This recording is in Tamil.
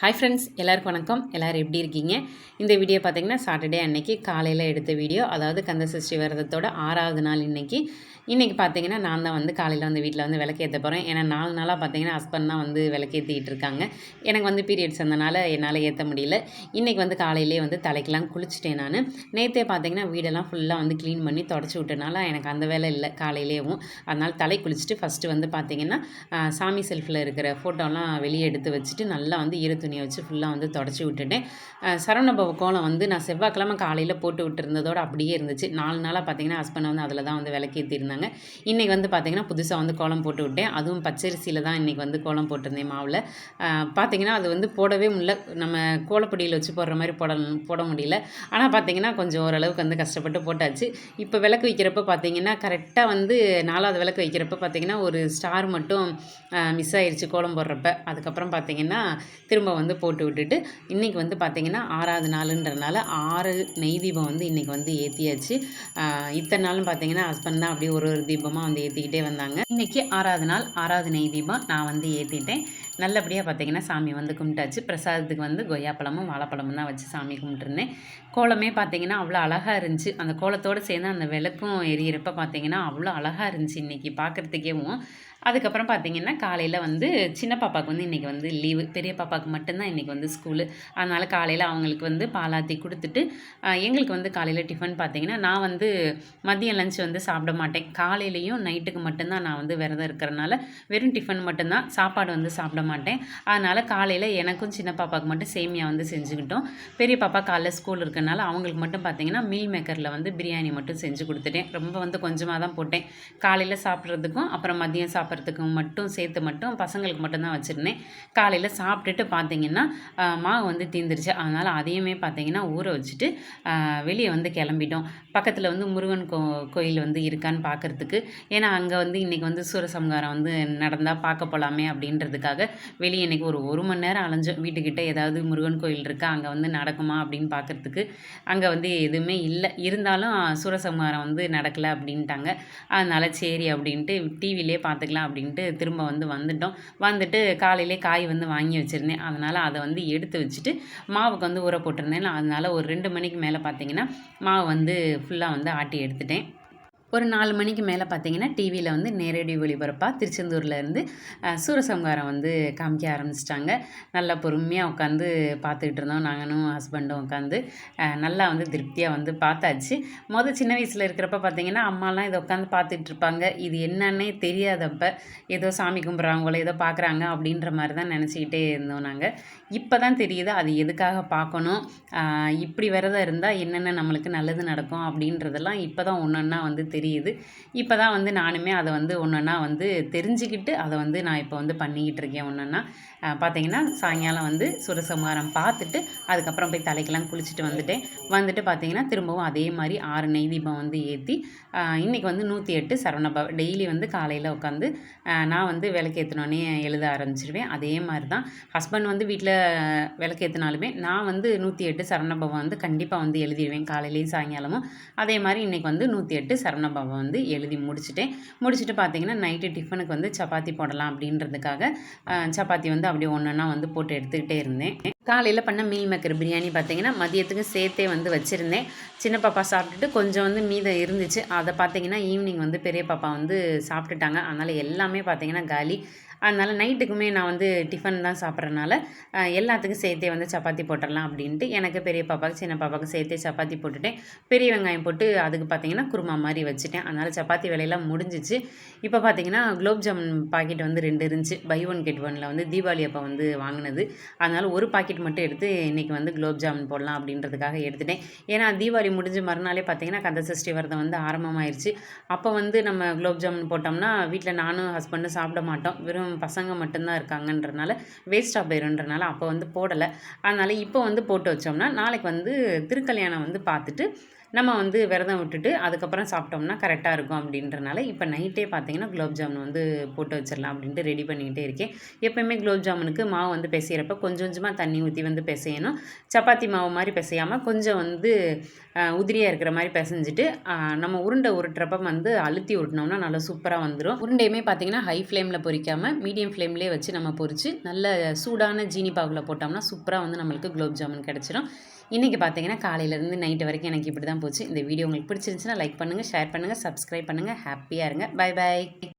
ஹாய் ஃப்ரெண்ட்ஸ் எல்லாருக்கும் வணக்கம். எல்லோரும் எப்படி இருக்கீங்க? இந்த வீடியோ பார்த்தீங்கன்னா சாட்டர்டே அன்னைக்கு காலையில் எடுத்த வீடியோ அதாவது கந்த சஷ்டி விரதத்தோட ஆறாவது நாள் இன்னைக்கு. இன்றைக்கி பார்த்தீங்கன்னா நான் தான் வந்து காலையில் வந்து வீட்டில் வந்து விளக்கேற்ற போகிறேன் ஏன்னா நாலு நாளாக பார்த்தீங்கன்னா ஹஸ்பண்ட் தான் வந்து விளக்கேற்றிக்கிட்டு இருக்காங்க. எனக்கு வந்து பீரியட்ஸ் இருந்தனால என்னால் ஏற்ற முடியல. இன்றைக்கி வந்து காலையிலே வந்து தலைக்கெலாம் குளிச்சிட்டேன் நான். நேற்றே பார்த்தீங்கன்னா வீடெல்லாம் ஃபுல்லாக வந்து க்ளீன் பண்ணி தொடச்சி விட்டனால எனக்கு அந்த வேலை இல்லை காலையிலேயும் அதனால் தலை குளிச்சுட்டு ஃபஸ்ட்டு வந்து பார்த்தீங்கன்னா சாமி செல்ஃபில் இருக்கிற ஃபோட்டோலாம் வெளியே எடுத்து வச்சுட்டு நல்லா வந்து ஈர துணியை வச்சு ஃபுல்லாக வந்து தொடச்சி விட்டுட்டேன். சரவணபவ கோலம் வந்து நான் செவ்வாய்க்கிழமை காலையில் போட்டு விட்டுருந்ததோடு அப்படியே இருந்துச்சு. நாலு நாளாக பார்த்தீங்கன்னா ஹஸ்பண்ட் வந்து அதில் தான் வந்து விளக்கேற்றிருந்தாங்க இன்றைக்கி வந்து பார்த்திங்கன்னா புதுசாக வந்து கோலம் போட்டு விட்டேன். அதுவும் பச்சரிசியில் தான் இன்றைக்கி வந்து கோலம் போட்டிருந்தேன் மாவில். பார்த்திங்கன்னா அது வந்து போடவே முடியல. நம்ம கோலப்பொடியில் வச்சு போடுற மாதிரி போட போட முடியல. ஆனால் பார்த்திங்கன்னா கொஞ்சம் ஓரளவுக்கு வந்து கஷ்டப்பட்டு போட்டாச்சு. இப்போ விளக்கு வைக்கிறப்ப பார்த்தீங்கன்னா கரெக்டாக வந்து நாலாவது விளக்கு வைக்கிறப்ப பார்த்திங்கன்னா ஒரு ஸ்டார் மட்டும் மிஸ் ஆயிருச்சு கோலம் போடுறப்ப. அதுக்கப்புறம் பார்த்தீங்கன்னா திரும்ப வந்து போட்டு விட்டுட்டு இன்றைக்கி வந்து பார்த்திங்கன்னா ஆறாவது நாளுன்றனால ஆறு நெய் தீபம் வந்து இன்றைக்கி வந்து ஏற்றியாச்சு இத்தனை நாளும் பார்த்தீங்கன்னா ஹஸ்பண்ட் தான் அப்படியே ஒரு ஒரு தீபமாக வந்து ஏற்றிக்கிட்டே வந்தாங்க. இன்றைக்கி ஆறாவது நாள் ஆறாவது நெய் தீபம் நான் வந்து ஏற்றிட்டேன் நல்லபடியாக பார்த்தீங்கன்னா சாமி வந்து கும்பிட்டாச்சு. பிரசாதத்துக்கு வந்து கொய்யாப்பழமும் வாழைப்பழமும் தான் வச்சு சாமி கும்பிட்டுருந்தேன். கோலமே பார்த்தீங்கன்னா அவ்வளோ அழகாக இருந்துச்சு. அந்த கோலத்தோடு சேர்ந்து அந்த விளக்கும் எரியறப்ப பார்த்தீங்கன்னா அவ்வளோ அழகாக இருந்துச்சு. இன்றைக்கி பார்க்குறதுக்கேவும் அதுக்கப்புறம் பார்த்தீங்கன்னா காலையில் வந்து சின்ன பாப்பாவுக்கு வந்து இன்றைக்கி வந்து லீவு பெரிய பாப்பாவுக்கு மட்டும்தான் இன்றைக்கி வந்து ஸ்கூலு அதனால் காலையில் அவங்களுக்கு வந்து பாலாத்தி கொடுத்துட்டு எங்களுக்கு வந்து காலையில் டிஃபன் பார்த்தீங்கன்னா நான் வந்து மதியம் லஞ்ச் வந்து சாப்பிட மாட்டேன். காலையிலையும் நைட்டுக்கு மட்டும்தான் நான் வந்து விரதம் இருக்கிறனால வெறும் டிஃபன் மட்டும்தான் சாப்பாடு வந்து சாப்பிட மாட்டேன். அதனால் காலையில் எனக்கும் சின்ன பாப்பாவுக்கு மட்டும் சேமியா வந்து செஞ்சுக்கிட்டோம். பெரிய பாப்பா காலைல ஸ்கூல் இருக்கனால அவங்களுக்கு மட்டும் பார்த்தீங்கன்னா மீல் மேக்கரில் வந்து பிரியாணி மட்டும் செஞ்சு கொடுத்துட்டேன். ரொம்ப வந்து கொஞ்சமாக தான் போட்டேன். காலையில் சாப்பிட்றதுக்கும் அப்புறம் மதியம் சாப்பிட்றதுக்கு மட்டும் சேர்த்து மட்டும் பசங்களுக்கு மட்டும்தான் வச்சுருந்தேன். காலையில் சாப்பிட்டுட்டு பார்த்தீங்கன்னா மாவு வந்து தீந்துருச்சு. அதனால் அதையுமே பார்த்தீங்கன்னா ஊற வச்சுட்டு வெளியே வந்து கிளம்பிட்டோம். பக்கத்தில் வந்து முருகன் கோ கோயில் வந்து இருக்கான்னு பார்க்கறதுக்கு. ஏன்னா அங்கே வந்து இன்றைக்கி வந்து சூரசம்ஹாரம் வந்து நடந்தால் பார்க்க போகலாமே அப்படின்றதுக்காக வெளியே இன்றைக்கி ஒரு ஒரு மணி நேரம் அலைஞ்சோம். வீட்டுக்கிட்ட ஏதாவது முருகன் கோயில் இருக்கா அங்கே வந்து நடக்குமா அப்படின்னு பார்க்குறதுக்கு அங்கே வந்து எதுவுமே இல்லை. இருந்தாலும் சூரசம்ஹாரம் வந்து நடக்கலை அப்படின்ட்டாங்க. அதனால் சரி அப்படின்ட்டு டிவிலே பார்த்துக்கலாம் அப்படின்ட்டு திரும்ப வந்து வந்துட்டோம். வந்துட்டு காலையிலே காய் வந்து வாங்கி வச்சுருந்தேன். அதனால் அதை வந்து எடுத்து வச்சுட்டு மாவுக்கு வந்து ஊற போட்டிருந்தேன். அதனால் ஒரு ரெண்டு மணிக்கு மேலே பார்த்தீங்கன்னா மாவு வந்து ஃபுல்லாக வந்து ஆட்டி எடுத்துட்டேன். ஒரு நாலு மணிக்கு மேலே பார்த்தீங்கன்னா டிவியில் வந்து நேரடி ஒளிபரப்பாக திருச்செந்தூர்லேருந்து சூரசம்காரம் சூரசம்ஹாரம் வந்து காமிக்க ஆரம்பிச்சிட்டாங்க. நல்லா பொறுமையாக உட்காந்து பார்த்துக்கிட்டு இருந்தோம். நாங்களும் ஹஸ்பண்டும் உட்காந்து நல்லா வந்து திருப்தியாக வந்து பார்த்தாச்சு மொதல் சின்ன வயசில் இருக்கிறப்ப பார்த்தீங்கன்னா அம்மாலாம் இதை உட்காந்து பார்த்துட்டு இருப்பாங்க. இது என்னன்னே தெரியாதப்ப ஏதோ சாமி கும்பிட்றாங்களோ ஏதோ பார்க்குறாங்க அப்படின்ற மாதிரி தான் நினச்சிக்கிட்டே இருந்தோம் நாங்கள் இப்போ தான் தெரியுது அது எதுக்காக பார்க்கணும் இப்படி விரதம் இருந்தால் என்னென்ன நம்மளுக்கு நல்லது நடக்கும் அப்படின்றதெல்லாம் இப்போ தான் ஒன்று ஒன்றா வந்து தெரியுது. இப்போ தான் வந்து நானுமே அதை வந்து ஒன்றுன்னா வந்து தெரிஞ்சுக்கிட்டு அதை வந்து நான் இப்போ வந்து பண்ணிக்கிட்டு இருக்கேன் ஒன்றுன்னா பார்த்தீங்கன்னா சாயங்காலம் வந்து சுரசம்ஹாரம் பார்த்துட்டு அதுக்கப்புறம் போய் தலைக்கெல்லாம் குளிச்சுட்டு வந்துட்டேன். வந்துட்டு பார்த்தீங்கன்னா திரும்பவும் அதே மாதிரி ஆறு நெய் தீபம் வந்து ஏற்றி இன்றைக்கி வந்து நூற்றி எட்டு சரவணபவ டெய்லி வந்து காலையில் உட்காந்து நான் வந்து விளக்கேற்றினோடனே எழுத ஆரம்பிச்சிருவேன். அதே மாதிரி தான் ஹஸ்பண்ட் வந்து வீட்டில் விளக்கேற்றினாலுமே நான் வந்து நூற்றி எட்டு சரவணபவம் வந்து கண்டிப்பாக வந்து எழுதிடுவேன் காலையிலையும் சாயங்காலமும். அதே மாதிரி இன்றைக்கி வந்து நூற்றி எட்டு சரவணபவம் வந்து எழுதி முடிச்சுட்டேன். முடிச்சுட்டு பார்த்தீங்கன்னா நைட்டு டிஃபனுக்கு வந்து சப்பாத்தி போடலாம் அப்படின்றதுக்காக சப்பாத்தி வந்து அப்படியே ஒன்றா வந்து போட்டு எடுத்துக்கிட்டே இருந்தேன். காலையில் பண்ண மீல் மேக்கர் பிரியாணி பார்த்தீங்கன்னா மதியத்துக்கு சேர்த்தே வந்து வச்சுருந்தேன். சின்ன பாப்பா சாப்பிட்டுட்டு கொஞ்சம் வந்து மீதம் இருந்துச்சு. அதை பார்த்தீங்கன்னா ஈவினிங் வந்து பெரிய பாப்பா வந்து சாப்பிட்டுட்டாங்க. அதனால் எல்லாமே பார்த்தீங்கன்னா காலி. அதனால் நைட்டுக்குமே நான் வந்து டிஃபன் தான் சாப்பிட்றனால எல்லாத்துக்கும் சேர்த்தே வந்து சப்பாத்தி போட்டுடலாம் அப்படின்ட்டு எனக்கு பெரிய பாப்பாவுக்கு சின்ன பாப்பாவுக்கு சேர்த்தே சப்பாத்தி போட்டுட்டேன். பெரிய வெங்காயம் போட்டு அதுக்கு பார்த்தீங்கன்னா குருமா மாதிரி வச்சுட்டேன். அதனால் சப்பாத்தி வேலையெல்லாம் முடிஞ்சிச்சு. இப்போ பார்த்தீங்கன்னா குலோப் ஜாமுன் பாக்கெட் வந்து ரெண்டு இருந்துச்சு. பை ஒன் கெட் ஒனில் வந்து தீபாவளி அப்போ வந்து வாங்கினது. அதனால் ஒரு பாக்கெட் மட்டும் எடுத்து இன்றைக்கி வந்து குலோப் ஜாமுன் போடலாம் அப்படின்றதுக்காக எடுத்துட்டேன். ஏன்னா தீபாவளி முடிஞ்ச மறுநாளே பார்த்தீங்கன்னா கந்த சஷ்டி விரதம் வந்து ஆரம்பமாயிருச்சு. அப்போ வந்து நம்ம குலோப் ஜாமுன் போட்டோம்னா வீட்டில் நானும் ஹஸ்பண்டும் சாப்பிட மாட்டோம். வெறும் பசங்க மட்டும்தான் இருக்காங்கன்றனால வேஸ்ட்டாக போயிருன்றனால அப்போ வந்து போடலை. அதனால் இப்போ வந்து போட்டு வச்சோம்னா நாளைக்கு வந்து திருக்கல்யாணம் வந்து பார்த்துட்டு நம்ம வந்து விரதம் விட்டுட்டு அதுக்கப்புறம் சாப்பிட்டோம்னா கரெக்டாக இருக்கும் அப்படின்றனால இப்போ நைட்டே பார்த்தீங்கன்னா குலோப் ஜாமுன் வந்து போட்டு வச்சிடலாம் அப்படின்ட்டு ரெடி பண்ணிக்கிட்டே இருக்கேன். எப்போயுமே குலோப் ஜாமுனுக்கு மாவு வந்து பிசையிறப்ப கொஞ்சம் கொஞ்சமாக தண்ணி ஊற்றி வந்து பிசையணும். சப்பாத்தி மாவு மாதிரி பிசையாமல் கொஞ்சம் வந்து உதிரியாக இருக்கிற மாதிரி பிசைஞ்சிட்டு நம்ம உருண்டை உருட்டுறப்ப வந்து அழுத்தி உருட்டினோம்னா நல்லா சூப்பராக வந்துடும் உருண்டையுமே பார்த்தீங்கன்னா ஹை ஃப்ளேமில் பொறிக்காமல் மீடியம் ஃப்ளேம்லேயே வச்சு நம்ம பொறிச்சு நல்ல சூடான ஜீனி பாகுல போட்டோம்னா சூப்பராக வந்து நம்மளுக்கு குலோப் ஜாமுன் கிடச்சிரும். இன்றைக்கி பார்த்தீங்கன்னா காலையிலேருந்து நைட்டு வரைக்கும் எனக்கு இப்படி தான் போச்சு. இந்த வீடியோ உங்களுக்கு பிடிச்சிருந்துச்சுன்னா லைக் பண்ணுங்கள் ஷேர் பண்ணுங்கள் சப்ஸ்கிரைப் பண்ணுங்கள் ஹாப்பியாக இருங்க. By by